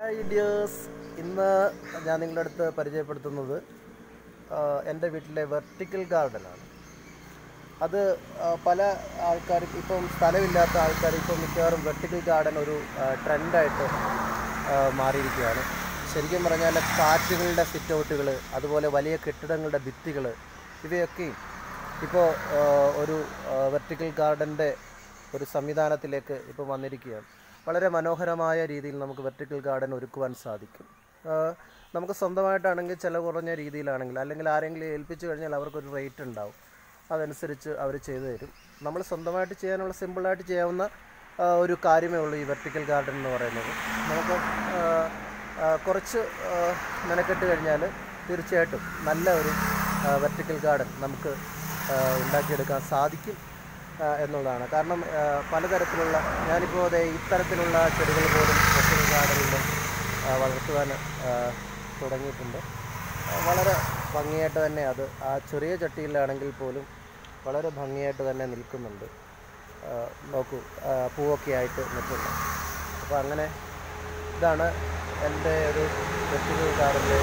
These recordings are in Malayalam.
ഹായ് ഡിയേഴ്സ് ഇന്ന് ഞാൻ നിങ്ങളുടെ അടുത്ത് പരിചയപ്പെടുത്തുന്നത് എന്റെ വീട്ടിലെ വെർട്ടിക്കൽ ഗാർഡനാണ് അത് പല ആൾക്കാർക്ക് ഇപ്പം സ്ഥലമില്ലാത്ത ആൾക്കാർ ഇപ്പം മിക്കവാറും വെർട്ടിക്കൽ ഗാർഡൻ ഒരു ട്രെൻഡായിട്ട് മാറിയിരിക്കുകയാണ്. ശരിക്കും പറഞ്ഞാൽ കാറ്റുകളുടെ സിറ്റൗട്ടുകൾ അതുപോലെ വലിയ കെട്ടിടങ്ങളുടെ ഭിത്തികൾ ഇവയൊക്കെയും ഇപ്പോൾ ഒരു വെർട്ടിക്കൽ ഗാർഡന്റെ ഒരു സംവിധാനത്തിലേക്ക് ഇപ്പോൾ വന്നിരിക്കുകയാണ്. വളരെ മനോഹരമായ രീതിയിൽ നമുക്ക് വെർട്ടിക്കൽ ഗാർഡൻ ഒരുക്കുവാൻ സാധിക്കും. നമുക്ക് സ്വന്തമായിട്ടാണെങ്കിൽ ചില കുറഞ്ഞ രീതിയിലാണെങ്കിൽ അല്ലെങ്കിൽ ആരെങ്കിലും ഏൽപ്പിച്ചു കഴിഞ്ഞാൽ അവർക്കൊരു റേറ്റ് ഉണ്ടാവും. അതനുസരിച്ച് അവർ ചെയ്തു തരും. നമ്മൾ സ്വന്തമായിട്ട് ചെയ്യാനുള്ള സിമ്പിളായിട്ട് ചെയ്യാവുന്ന ഒരു കാര്യമേ ഉള്ളൂ ഈ വെർട്ടിക്കൽ ഗാർഡൻ എന്ന് പറയുന്നത്. നമുക്ക് കുറച്ച് മെനക്കെട്ട് കഴിഞ്ഞാൽ തീർച്ചയായിട്ടും നല്ല ഒരു വെർട്ടിക്കൽ ഗാർഡൻ നമുക്ക് ഉണ്ടാക്കിയെടുക്കാൻ സാധിക്കും. എന്നുള്ളതാണ്. കാരണം പലതരത്തിലുള്ള ഞാനിപ്പോൾ അതെ ഇത്തരത്തിലുള്ള ചെടികൾ പോലും വെർട്ടിക്കൽ ഗാർഡനിൽ വളർത്തുവാൻ തുടങ്ങിയിട്ടുണ്ട്. വളരെ ഭംഗിയായിട്ട് തന്നെ അത് ആ ചെറിയ ചട്ടിയിലാണെങ്കിൽ പോലും വളരെ ഭംഗിയായിട്ട് തന്നെ നിൽക്കുന്നുണ്ട്. നോക്കൂ പൂവൊക്കെ ആയിട്ട് നിൽക്കുന്നു. അപ്പോൾ അങ്ങനെ ഇതാണ് എന്റെ ഒരു വെർട്ടിക്കൽ ഗാർഡന്റെ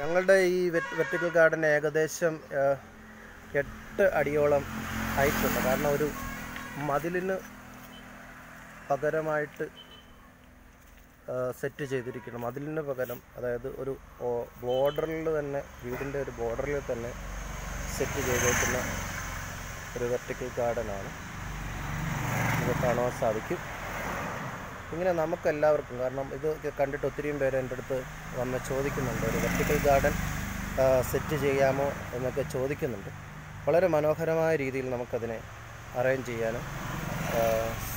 ഞങ്ങളുടെ ഈ വെർട്ടിക്കൽ ഗാർഡൻ ഏകദേശം ആ, എട്ട് അടിയോളം ഹൈറ്റുണ്ട് കാരണം ഒരു മതിലിന് പകരമായിട്ട് സെറ്റ് ചെയ്തിരിക്കണം മതിലിന് പകരം അതായത് ഒരു ബോർഡറിൽ തന്നെ വീടിന്റെ ഒരു ബോർഡറിൽ തന്നെ സെറ്റ് ചെയ്തേക്കുന്ന ഒരു വെർട്ടിക്കൽ ഗാർഡനാണ്. നമുക്ക് കാണുവാൻ സാധിക്കും. ഇങ്ങനെ നമുക്കെല്ലാവർക്കും കാരണം ഇത് കണ്ടിട്ട് ഒത്തിരിയും പേര് എന്റെ അടുത്ത് വന്ന് ചോദിക്കുന്നുണ്ട്. ഒരു വെർട്ടിക്കൽ ഗാർഡൻ സെറ്റ് ചെയ്യാമോ എന്നൊക്കെ ചോദിക്കുന്നുണ്ട്. വളരെ മനോഹരമായ രീതിയിൽ നമുക്കതിനെ അറേഞ്ച് ചെയ്യാനും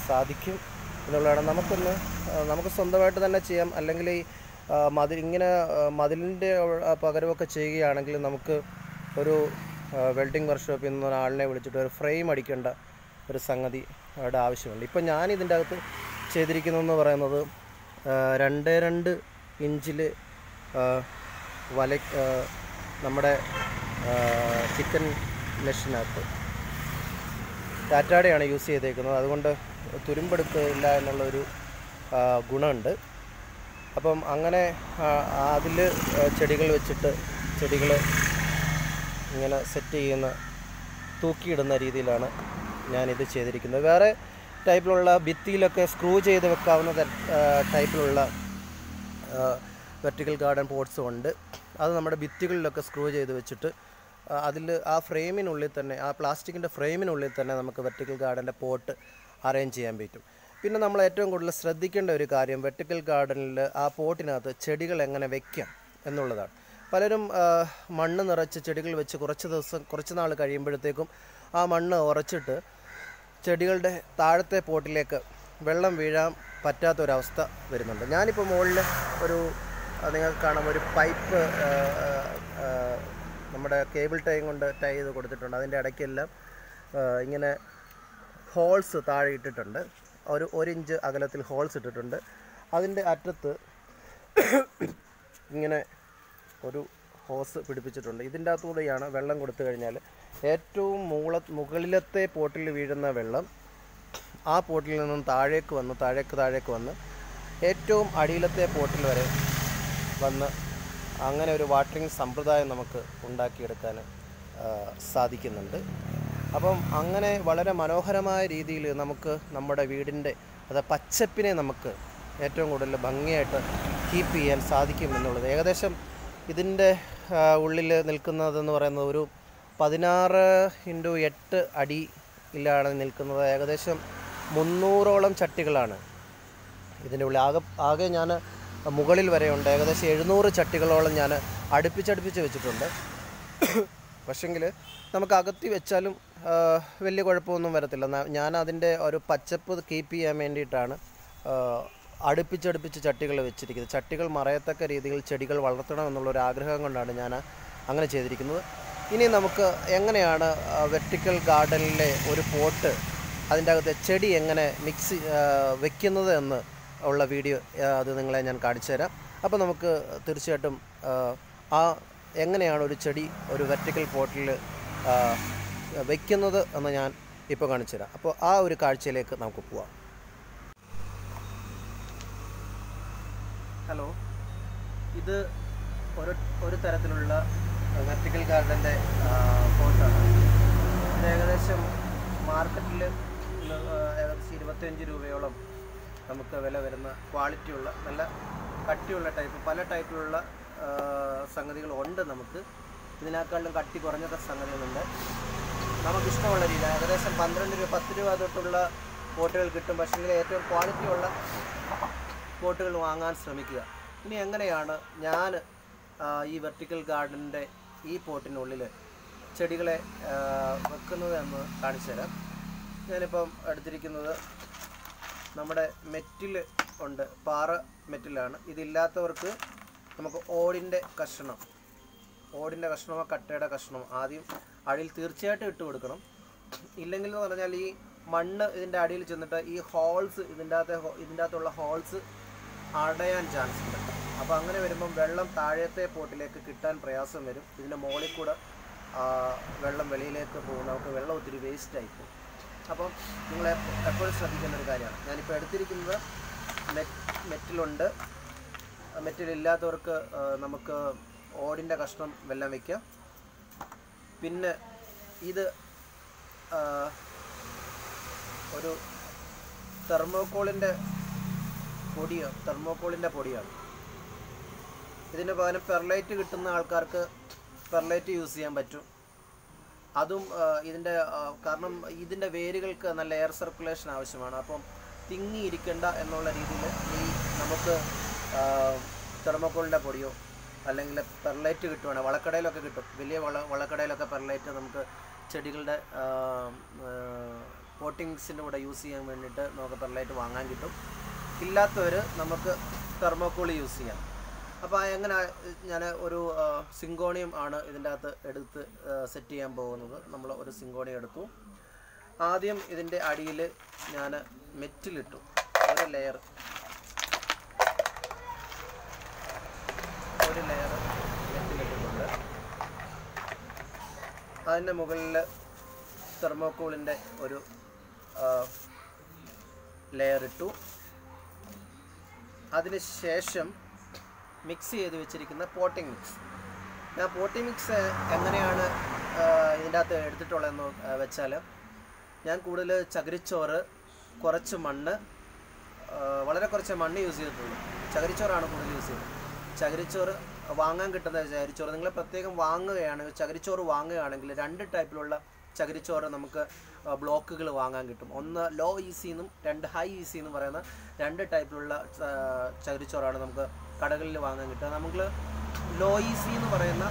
സാധിക്കും എന്നുള്ളതാണ്. നമുക്കൊന്ന് നമുക്ക് സ്വന്തമായിട്ട് തന്നെ ചെയ്യാം. അല്ലെങ്കിൽ ഈ മതിൽ ഇങ്ങനെ മതിലിന്റെ പകരമൊക്കെ ചെയ്യുകയാണെങ്കിൽ നമുക്ക് ഒരു വെൽഡിംഗ് വർക്ക്ഷോപ്പിൽ നിന്ന് ഒരാളിനെ വിളിച്ചിട്ട് ഒരു ഫ്രെയിം അടിക്കേണ്ട ഒരു സംഗതി അവിടെ ആവശ്യമുണ്ട്. ഇപ്പം ഞാൻ ഇതിന്റെ അകത്ത് ചെയ്തിരിക്കുന്നതെന്ന് പറയുന്നത് രണ്ട് രണ്ട് ഇഞ്ചിൽ വല നമ്മുടെ ചിക്കൻ മെഷീനകത്ത്. ടാറ്റാടെയാണ് യൂസ് ചെയ്തേക്കുന്നത്. അതുകൊണ്ട് തുരുമ്പെടുക്കില്ല എന്നുള്ളൊരു ആ, ഗുണമുണ്ട്. അപ്പം അങ്ങനെ അതിൽ ചെടികൾ വെച്ചിട്ട് ചെടികൾ ഇങ്ങനെ സെറ്റ് ചെയ്യുന്ന തൂക്കിയിടുന്ന രീതിയിലാണ് ഞാനിത് ചെയ്തിരിക്കുന്നത്. വേറെ ടൈപ്പിലുള്ള ഭിത്തിയിലൊക്കെ സ്ക്രൂ ചെയ്ത് വെക്കാവുന്ന ടൈപ്പിലുള്ള വെർട്ടിക്കൽ ഗാർഡൻ പോട്ട്സും ഉണ്ട്. അത് നമ്മുടെ ഭിത്തികളിലൊക്കെ സ്ക്രൂ ചെയ്ത് വെച്ചിട്ട് അതിൽ ആ ഫ്രെയിമിനുള്ളിൽ തന്നെ ആ പ്ലാസ്റ്റിക്കിന്റെ ഫ്രെയിമിനുള്ളിൽ തന്നെ നമുക്ക് വെർട്ടിക്കൽ ഗാർഡന്റെ പോട്ട് അറേഞ്ച് ചെയ്യാൻ പറ്റും. പിന്നെ നമ്മൾ ഏറ്റവും കൂടുതൽ ശ്രദ്ധിക്കേണ്ട ഒരു കാര്യം വെർട്ടിക്കൽ ഗാർഡനിൽ ആ പോട്ടിനകത്ത് ചെടികൾ എങ്ങനെ വെക്കാം എന്നുള്ളതാണ്. പലരും മണ്ണ് നിറച്ച് ചെടികൾ വെച്ച് കുറച്ച് ദിവസം കുറച്ച് നാൾ കഴിയുമ്പോഴത്തേക്കും ആ മണ്ണ് ഉറച്ചിട്ട് ചെടികളുടെ താഴത്തെ പോട്ടിലേക്ക് വെള്ളം വീഴാൻ പറ്റാത്തൊരവസ്ഥ വരുന്നുണ്ട്. ഞാനിപ്പോൾ മുകളിൽ ഒരു നിങ്ങൾക്ക് കാണാം ഒരു പൈപ്പ് നമ്മുടെ കേബിൾ ടൈം കൊണ്ട് ടൈ ചെയ്ത് കൊടുത്തിട്ടുണ്ട്. അതിന്റെ ഇടയ്ക്കെല്ലാം ഇങ്ങനെ ഹോൾസ് താഴെ ഇട്ടിട്ടുണ്ട്. ഒരു ഒരു ഇഞ്ച് അകലത്തിൽ ഹോൾസ് ഇട്ടിട്ടുണ്ട്. അതിന്റെ അറ്റത്ത് ഇങ്ങനെ ഒരു ഹോസ് പിടിപ്പിച്ചിട്ടുണ്ട്. ഇതിന്റെ അകത്തുകൂടെയാണ് വെള്ളം കൊടുത്തു കഴിഞ്ഞാൽ ഏറ്റവും മൂള മുകളിലത്തെ പോട്ടിൽ വീഴുന്ന വെള്ളം ആ പോട്ടിൽ നിന്നും താഴേക്ക് വന്ന് താഴേക്ക് താഴേക്ക് വന്ന് ഏറ്റവും അടിയിലത്തെ പോട്ടിൽ വരെ വന്ന് അങ്ങനെ ഒരു വാട്ടറിങ് സമ്പ്രദായം നമുക്ക് ഉണ്ടാക്കിയെടുക്കാൻ സാധിക്കുന്നുണ്ട്. അപ്പം അങ്ങനെ വളരെ മനോഹരമായ രീതിയിൽ നമുക്ക് നമ്മുടെ വീടിന്റെ അത് പച്ചപ്പിനെ നമുക്ക് ഏറ്റവും കൂടുതൽ ഭംഗിയായിട്ട് കീപ്പ് ചെയ്യാൻ സാധിക്കും എന്നുള്ളത്. ഏകദേശം ഇതിന്റെ ഉള്ളിൽ നിൽക്കുന്നതെന്ന് പറയുന്നത് ഒരു പതിനാറ് ഇന്റു എട്ട് അടിയിലാണ് നിൽക്കുന്നത്. ഏകദേശം മുന്നൂറോളം ചട്ടികളാണ് ഇതിന്റെ ഉള്ളിൽ. ആകെ ആകെ ഞാൻ മുകളിൽ വരെയുണ്ട് ഏകദേശം എഴുന്നൂറ് ചട്ടികളോളം ഞാൻ അടുപ്പിച്ചടുപ്പിച്ച് വെച്ചിട്ടുണ്ട്. പക്ഷെങ്കിൽ നമുക്ക് അകത്തി വെച്ചാലും വലിയ കുഴപ്പമൊന്നും വരത്തില്ല. ഞാൻ അതിന്റെ ഒരു പച്ചപ്പ് കീപ്പ് ചെയ്യാൻ വേണ്ടിയിട്ടാണ് അടുപ്പിച്ചടുപ്പിച്ച് ചട്ടികൾ വെച്ചിരിക്കുന്നത്. ചട്ടികൾ മറയത്തക്ക രീതിയിൽ ചെടികൾ വളർത്തണം എന്നുള്ളൊരു ആഗ്രഹം കൊണ്ടാണ് ഞാൻ അങ്ങനെ ചെയ്തിരിക്കുന്നത്. ഇനി നമുക്ക് എങ്ങനെയാണ് വെർട്ടിക്കൽ ഗാർഡനിലെ ഒരു പോട്ട് അതിന്റെ അകത്തെ ചെടി എങ്ങനെ മിക്സ് വെക്കുന്നത് എന്ന് ഉള്ള വീഡിയോ അത് നിങ്ങളെ ഞാൻ കാണിച്ചു തരാം. അപ്പോൾ നമുക്ക് തീർച്ചയായിട്ടും ആ, എങ്ങനെയാണ് ഒരു ചെടി ഒരു വെർട്ടിക്കൽ പോട്ടിൽ വയ്ക്കുന്നത് എന്ന് ഞാൻ ഇപ്പോൾ കാണിച്ചു തരാം. അപ്പോൾ ആ ഒരു കാഴ്ചയിലേക്ക് നമുക്ക് പോവാം. ഹലോ. ഇത് ഒരു ഒരു തരത്തിലുള്ള വെർട്ടിക്കൽ ഗാർഡന്റെ പോട്ടാണ് ഏകദേശം മാർക്കറ്റിൽ ഏകദേശം ഇരുപത്തിയഞ്ച് രൂപയോളം നമുക്ക് വില വരുന്ന ക്വാളിറ്റിയുള്ള നല്ല കട്ടിയുള്ള ടൈപ്പ് പല ടൈപ്പിലുള്ള സംഗതികളുണ്ട് നമുക്ക്. ഇതിനേക്കാളും കട്ടി കുറഞ്ഞ സംഗതികളുണ്ട്. നമുക്കിഷ്ടമുള്ള രീതി ഏകദേശം പന്ത്രണ്ട് രൂപ പത്ത് രൂപ തൊട്ടുള്ള ബോട്ടുകൾ കിട്ടും. പക്ഷേ ഏറ്റവും ക്വാളിറ്റിയുള്ള ബോട്ടുകൾ വാങ്ങാൻ ശ്രമിക്കുക. ഇനി എങ്ങനെയാണ് ഞാൻ ഈ വെർട്ടിക്കൽ ഗാർഡന്റെ ഈ പോട്ടിനുള്ളിൽ ചെടികളെ വെക്കുന്നത് എന്ന് കാണിച്ചു തരാം ഞാനിപ്പം എടുത്തിരിക്കുന്നത് നമ്മുടെ മെറ്റിൽ ഉണ്ട്. പാറ മെറ്റിലാണ് ഇതില്ലാത്തവർക്ക് നമുക്ക് ഓടിന്റെ കഷ്ണം ഓടിന്റെ കഷ്ണമോ കട്ടയുടെ കഷ്ണമോ ആദ്യം അടിയിൽ തീർച്ചയായിട്ടും ഇട്ട് കൊടുക്കണം. ഇല്ലെങ്കിൽ എന്ന് പറഞ്ഞാൽ ഈ മണ്ണ് ഇതിന്റെ അടിയിൽ ചെന്നിട്ട് ഈ ഹോൾസ് ഇതിന്റെ അകത്തെ ഇതിന്റെ അകത്തുള്ള ഹോൾസ് അടയാൻ ചാൻസ് ഉണ്ട്. അപ്പോൾ അങ്ങനെ വരുമ്പം വെള്ളം താഴത്തെ പോട്ടിലേക്ക് കിട്ടാൻ പ്രയാസം വരും. ഇതിന്റെ മുകളിൽ കൂടെ വെള്ളം വെളിയിലേക്ക് പോകും. നമുക്ക് വെള്ളം ഒത്തിരി വേസ്റ്റ് ആയി പോകും. അപ്പം നിങ്ങൾ എപ്പോഴും ശ്രദ്ധിക്കേണ്ട ഒരു കാര്യമാണ്. ഞാനിപ്പോൾ എടുത്തിരിക്കുന്നത് മെറ്റ് മെറ്റിലുണ്ട്. മെറ്റിലില്ലാത്തവർക്ക് നമുക്ക് ഓടിന്റെ കഷ്ണം വെല്ലാം വയ്ക്കാം പിന്നെ ഇത് ഒരു തെർമോക്കോളിന്റെ പൊടിയോ തെർമോക്കോളിന്റെ പൊടിയാണ്. ഇതിന് പകരം പെർലൈറ്റ് കിട്ടുന്ന ആൾക്കാർക്ക് പെർലൈറ്റ് യൂസ് ചെയ്യാൻ പറ്റും. അതും ഇതിന്റെ കാരണം ഇതിന്റെ വേരുകൾക്ക് നല്ല എയർ സർക്കുലേഷൻ ആവശ്യമാണ്. അപ്പം തിങ്ങിയിരിക്കേണ്ട എന്നുള്ള രീതിയിൽ ഈ നമുക്ക് തെർമോക്കോളിന്റെ പൊടിയോ അല്ലെങ്കിൽ പെർലൈറ്റ് കിട്ടുവാണ് വളക്കടയിലൊക്കെ കിട്ടും. വലിയ വള വളക്കടയിലൊക്കെ പെർലൈറ്റ് നമുക്ക് ചെടികളുടെ പോട്ടിങ്സിന്റെ കൂടെ യൂസ് ചെയ്യാൻ വേണ്ടിയിട്ട് നമുക്ക് പെർലൈറ്റ് വാങ്ങാൻ കിട്ടും. ഇല്ലാത്തവർ നമുക്ക് തെർമോക്കോൾ യൂസ് ചെയ്യാം. അപ്പോൾ എങ്ങനെ ഞാൻ ഒരു സിങ്കോണിയം ആണ് ഇതിന്റെ അകത്ത് എടുത്ത് സെറ്റ് ചെയ്യാൻ പോകുന്നത്. നമ്മൾ ഒരു സിങ്കോണി എടുത്തു. ആദ്യം ഇതിന്റെ അടിയിൽ ഞാൻ മെറ്റിലിട്ടു. ഒരു ലെയർ ഒരു ലെയർ മെറ്റിലിട്ടിട്ടുണ്ട്. അതിന്റെ മുകളിൽ തെർമോക്കോളിന്റെ ഒരു ലെയർ ഇട്ടു. അതിന് ശേഷം മിക്സ് ചെയ്ത് വെച്ചിരിക്കുന്ന പോട്ടിംഗ് മിക്സ് ഞാൻ പോട്ടിംഗ് മിക്സ് എങ്ങനെയാണ് ഇതിന്റെ അകത്ത് എടുത്തിട്ടുള്ളതെന്ന് വെച്ചാൽ ഞാൻ കൂടുതൽ ചകിരിച്ചോറ് കുറച്ച് മണ്ണ് വളരെ കുറച്ച് മണ്ണ് യൂസ് ചെയ്തിട്ടുള്ളൂ. ചകിരിച്ചോറാണ് കൂടുതൽ യൂസ് ചെയ്തത് ചകിരിച്ചോറ് വാങ്ങാൻ കിട്ടുന്ന ചകിരിച്ചോറ് നിങ്ങൾ പ്രത്യേകം വാങ്ങുകയാണ് ചകിരിച്ചോറ് വാങ്ങുകയാണെങ്കിൽ രണ്ട് ടൈപ്പിലുള്ള ചകിരിച്ചോറ് നമുക്ക് ബ്ലോക്കുകൾ വാങ്ങാൻ കിട്ടും. ഒന്ന് ലോ ഈസിന്നും രണ്ട് ഹൈ ഈസിന്നും പറയുന്ന രണ്ട് ടൈപ്പിലുള്ള ചകിരിച്ചോറാണ് നമുക്ക് കടകളിൽ വാങ്ങാൻ കിട്ടുക. നമുക്ക് ലോയിസി എന്ന് പറയുന്ന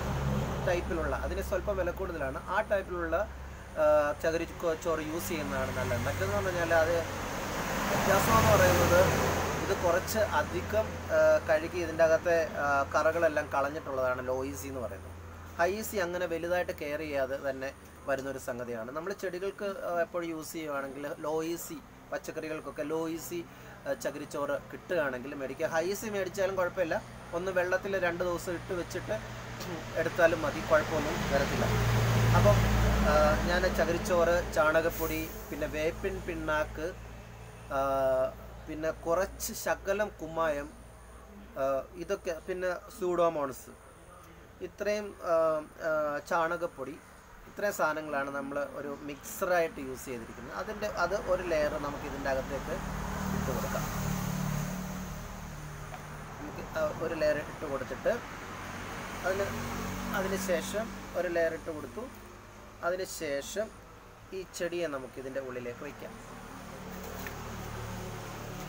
ടൈപ്പിലുള്ള അതിന് സ്വല്പം വില കൂടുതലാണ്. ആ ടൈപ്പിലുള്ള ചകിരി ചോറ് യൂസ് ചെയ്യുന്നതാണ് നല്ലത്. മറ്റെന്ന് പറഞ്ഞു കഴിഞ്ഞാൽ അത് വ്യത്യാസം എന്ന് പറയുന്നത് ഇത് കുറച്ച് അധികം കഴുകി ഇതിന്റെ അകത്തെ കറകളെല്ലാം കളഞ്ഞിട്ടുള്ളതാണ് ലോയിസി ഈസി എന്ന് പറയുന്നത്. ഹൈസി അങ്ങനെ വലുതായിട്ട് കെയർ ചെയ്യാതെ തന്നെ വരുന്നൊരു സംഗതിയാണ്. നമ്മൾ ചെടികൾക്ക് എപ്പോഴും യൂസ് ചെയ്യുവാണെങ്കിൽ ലോയിസി പച്ചക്കറികൾക്കൊക്കെ ലോയിസി ചകിരിച്ചോറ് കിട്ടുകയാണെങ്കിൽ മേടിക്കുക. ഹൈസി മേടിച്ചാലും കുഴപ്പമില്ല. ഒന്ന് വെള്ളത്തിൽ രണ്ട് ദിവസം ഇട്ട് വെച്ചിട്ട് എടുത്താലും മതി. കുഴപ്പമൊന്നും വരത്തില്ല. അപ്പം ഞാൻ ചകിരിച്ചോറ് ചാണകപ്പൊടി പിന്നെ വേപ്പിൻ പിണ്ണാക്ക് പിന്നെ കുറച്ച് ശകലം കുമ്മായം ഇതൊക്കെ പിന്നെ സൂഡോമോൺസ് ഇത്രയും ചാണകപ്പൊടി ഇത്രയും സാധനങ്ങളാണ് നമ്മൾ ഒരു മിക്സറായിട്ട് യൂസ് ചെയ്തിരിക്കുന്നത്. അതിന്റെ അത് ഒരു ലെയർ നമുക്ക് ഇതിന്റെ അകത്തേക്ക് ഇട്ട് കൊടുക്കാം നമുക്ക് ഒരു ലെയർ ഇട്ട് കൊടുത്തിട്ട് അതിന് അതിന് ശേഷം ഒരു ലെയർ ഇട്ട് കൊടുത്തു. അതിന് ശേഷം ഈ ചെടിയെ നമുക്ക് ഇതിന്റെ ഉള്ളിലേക്ക് വയ്ക്കാം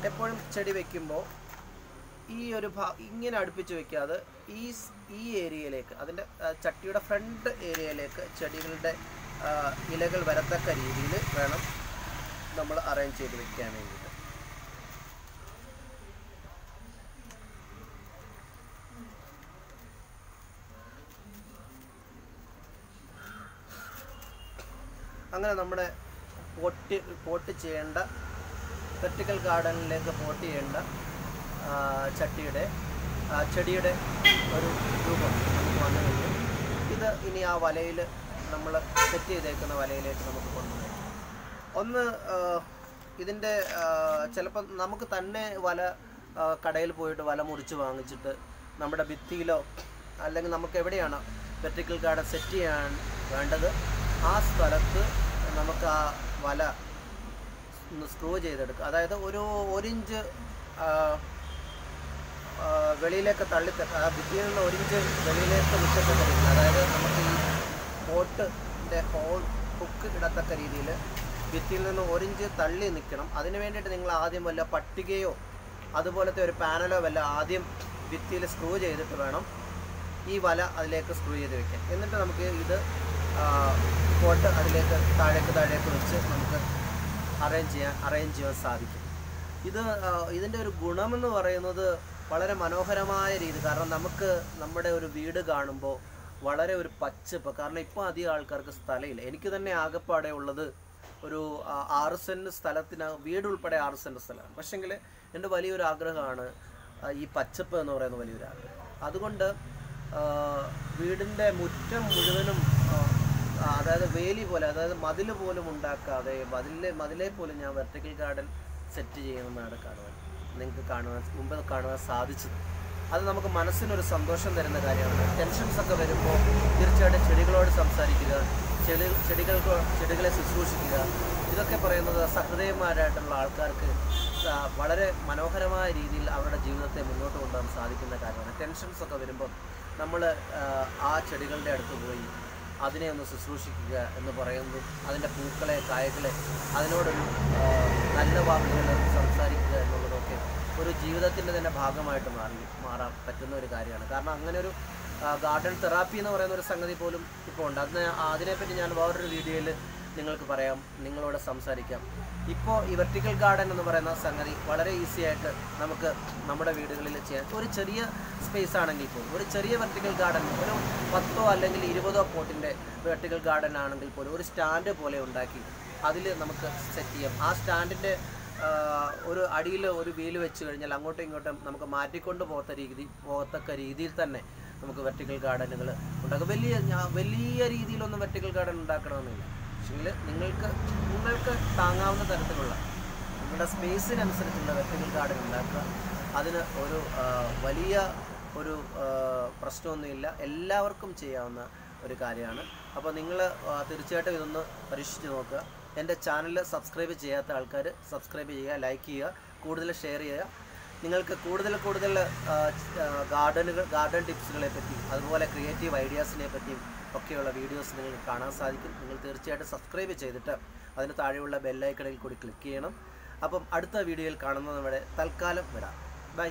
എപ്പോഴും ചെടി വയ്ക്കുമ്പോൾ ഈ ഒരു ഭാ ഇങ്ങനെ അടുപ്പിച്ച് വെക്കാതെ ഈ ഈ ഏരിയയിലേക്ക് അതിന്റെ ചട്ടിയുടെ ഫ്രണ്ട് ഏരിയയിലേക്ക് ചെടികളുടെ ഇലകൾ വരത്തക്ക രീതിയിൽ വേണം നമ്മൾ അറേഞ്ച് ചെയ്ത് വെക്കാൻ വേണ്ടിയിട്ട് അങ്ങനെ നമ്മുടെ പോട്ട് പോട്ട് ചെയ്യേണ്ട വെർട്ടിക്കൽ ഗാർഡനിലേക്ക് പോട്ട് ചെയ്യേണ്ട ചട്ടിയുടെ ചെടിയുടെ ഒരു രൂപം നമുക്ക് വന്നു കഴിഞ്ഞു. ഇത് ഇനി ആ വലയിൽ നമ്മൾ സെറ്റ് ചെയ്തേക്കുന്ന വലയിലേക്ക് നമുക്ക് കൊണ്ടുപോകാം ഒന്ന് ഇതിന്റെ ചിലപ്പം നമുക്ക് തന്നെ വല കടയിൽ പോയിട്ട് വല മുറിച്ച് വാങ്ങിച്ചിട്ട് നമ്മുടെ ഭിത്തിയിലോ അല്ലെങ്കിൽ നമുക്ക് എവിടെയാണ് വെർട്ടിക്കൽ ഗാർഡൻ സെറ്റ് ചെയ്യാൻ വേണ്ടത്? ആ സ്ഥലത്ത് നമുക്ക് ആ വല ഒന്ന് സ്ക്രൂ ചെയ്തെടുക്കുക അതായത് ഒരു ഒരിഞ്ച് വെളിയിലേക്ക് തള്ളി ആ ഭിത്തിയിൽ നിന്ന് ഒരിഞ്ച് വെളിയിലേക്ക് വിട്ടത്തക്ക അതായത് നമുക്ക് ഈ ബോട്ടിന്റെ ഹോൾ ഹുക്ക് ഇടത്തക്ക രീതിയിൽ ഭിത്തിയിൽ നിന്ന് ഒരിഞ്ച് തള്ളി നിൽക്കണം. അതിന് വേണ്ടിയിട്ട് നിങ്ങൾ ആദ്യം വല്ല പട്ടികയോ അതുപോലത്തെ ഒരു പാനലോ വല്ല ആദ്യം ഭിത്തിയിൽ സ്ക്രൂ ചെയ്തിട്ട് വേണം. ഈ വല അതിലേക്ക് സ്ക്രൂ ചെയ്ത് വെക്കാം. എന്നിട്ട് നമുക്ക് ഇത് പോട്ട് അതിലേക്ക് താഴേക്ക് താഴേക്ക് വെച്ച് നമുക്ക് അറേഞ്ച് ചെയ്യാൻ അറേഞ്ച് ചെയ്യാൻ സാധിക്കും. ഇത് ഇതിന്റെ ഒരു ഗുണമെന്ന് പറയുന്നത് വളരെ മനോഹരമായ രീതി. കാരണം നമുക്ക് നമ്മുടെ ഒരു വീട് കാണുമ്പോൾ വളരെ ഒരു പച്ചപ്പ്. കാരണം ഇപ്പോൾ അധികം ആൾക്കാർക്ക് സ്ഥലമില്ല. എനിക്ക് തന്നെ ആകെപ്പാടെ ഉള്ളത് ഒരു ആറ് സെന്റ് സ്ഥലത്തിന് വീട് ഉൾപ്പെടെ ആറ് സെന്റ് സ്ഥലമാണ്. പക്ഷേങ്കിൽ എന്റെ വലിയൊരു ആഗ്രഹമാണ് ഈ പച്ചപ്പ് എന്ന് പറയുന്ന വലിയൊരു ആഗ്രഹം. അതുകൊണ്ട് വീടിന്റെ മുറ്റം മുഴുവനും അതായത് വേലി പോലെ അതായത് മതിൽ പോലും ഉണ്ടാക്കാതെ മതിലെ മതിലെ പോലും ഞാൻ വെർട്ടിക്കൽ ഗാർഡൻ സെറ്റ് ചെയ്യുന്നതാണ് കാണുവാൻ നിങ്ങൾക്ക് കാണുവാൻ മുമ്പ് കാണുവാൻ സാധിച്ചത്. അത് നമുക്ക് മനസ്സിനൊരു സന്തോഷം തരുന്ന കാര്യമാണ്. ടെൻഷൻസ് ഒക്കെ വരുമ്പോൾ തീർച്ചയായിട്ടും ചെടികളോട് സംസാരിക്കുക ചെടി ചെടികൾക്ക് ചെടികളെ ശുശ്രൂഷിക്കുക. ഇതൊക്കെ പറയുന്നത് സഹൃദയന്മാരായിട്ടുള്ള ആൾക്കാർക്ക് വളരെ മനോഹരമായ രീതിയിൽ അവരുടെ ജീവിതത്തെ മുന്നോട്ട് കൊണ്ടുപോകാൻ സാധിക്കുന്ന കാര്യമാണ്. ടെൻഷൻസ് ഒക്കെ വരുമ്പോൾ നമ്മൾ ആ ചെടികളുടെ അടുത്ത് പോയി അതിനെ ഒന്ന് ശുശ്രൂഷിക്കുക എന്ന് പറയുന്നു. അതിന്റെ പൂക്കളെ കായകളെ അതിനോടൊരു നല്ല വാക്കുകൾ സംസാരിക്കുക എന്നുള്ളതൊക്കെ ഒരു ജീവിതത്തിന്റെ തന്നെ ഭാഗമായിട്ട് മാറി മാറാൻ പറ്റുന്ന ഒരു കാര്യമാണ്. കാരണം അങ്ങനെ ഒരു ഗാർഡൻ തെറാപ്പി എന്ന് പറയുന്ന ഒരു സംഗതി പോലും ഇപ്പോൾ ഉണ്ട്. അതിനെ അതിനെപ്പറ്റി ഞാൻ വേറൊരു വീഡിയോയിൽ നിങ്ങൾക്ക് പറയാം നിങ്ങളോട് സംസാരിക്കാം. ഇപ്പോൾ ഈ വെർട്ടിക്കൽ ഗാർഡൻ എന്ന് പറയുന്ന സംഗതി വളരെ ഈസി ആയിട്ട് നമുക്ക് നമ്മുടെ വീടുകളിൽ ചെയ്യാൻ ഒരു ചെറിയ സ്പേസ് ആണെങ്കിൽ പോലും ഒരു ചെറിയ വെർട്ടിക്കൽ ഗാർഡൻ ഒരു പത്തോ അല്ലെങ്കിൽ ഇരുപതോ പോട്ടിന്റെ വെർട്ടിക്കൽ ഗാർഡൻ ആണെങ്കിൽ പോലും ഒരു സ്റ്റാൻഡ് പോലെ ഉണ്ടാക്കി അതിൽ നമുക്ക് സെറ്റ് ചെയ്യാം. ആ സ്റ്റാൻഡിന്റെ ഒരു അടിയിൽ ഒരു വീൽ വെച്ച് കഴിഞ്ഞാൽ അങ്ങോട്ടും ഇങ്ങോട്ടും നമുക്ക് മാറ്റിക്കൊണ്ട് പോകത്ത രീതി പോകത്തക്ക രീതിയിൽ തന്നെ നമുക്ക് വെർട്ടിക്കൽ ഗാർഡനുകൾ ഉണ്ടാക്കും. വലിയ വലിയ രീതിയിലൊന്നും വെർട്ടിക്കൽ ഗാർഡൻ ഉണ്ടാക്കണമെന്നില്ല. പക്ഷെങ്കിൽ നിങ്ങൾക്ക് നിങ്ങൾക്ക് താങ്ങാവുന്ന തരത്തിലുള്ള നിങ്ങളുടെ സ്പേസിനനുസരിച്ചുള്ള വെർട്ടിക്കൽ ഗാർഡൻ ഉണ്ടാക്കുക. അതിന് ഒരു വലിയ ഒരു പ്രശ്നമൊന്നുമില്ല. എല്ലാവർക്കും ചെയ്യാവുന്ന ഒരു കാര്യമാണ്. അപ്പോൾ നിങ്ങൾ തീർച്ചയായിട്ടും ഇതൊന്ന് പരീക്ഷിച്ച് നോക്കുക. എന്റെ ചാനൽ സബ്സ്ക്രൈബ് ചെയ്യാത്ത ആൾക്കാർ സബ്സ്ക്രൈബ് ചെയ്യുക ലൈക്ക് ചെയ്യുക കൂടുതൽ ഷെയർ ചെയ്യുക. നിങ്ങൾക്ക് കൂടുതൽ കൂടുതൽ ഗാർഡനുകൾ ഗാർഡൻ ടിപ്സുകളെ പറ്റി അതുപോലെ ക്രിയേറ്റീവ് ഐഡിയാസിനെ പറ്റിയും ഒക്കെയുള്ള വീഡിയോസ് നിങ്ങൾക്ക് കാണാൻ സാധിക്കും. നിങ്ങൾ തീർച്ചയായിട്ടും സബ്സ്ക്രൈബ് ചെയ്തിട്ട് അതിന് താഴെയുള്ള ബെല്ലൈക്കണിൽ കൂടി ക്ലിക്ക് ചെയ്യണം. അപ്പം അടുത്ത വീഡിയോയിൽ കാണുന്നത് തൽക്കാലം വിടാം. ബൈ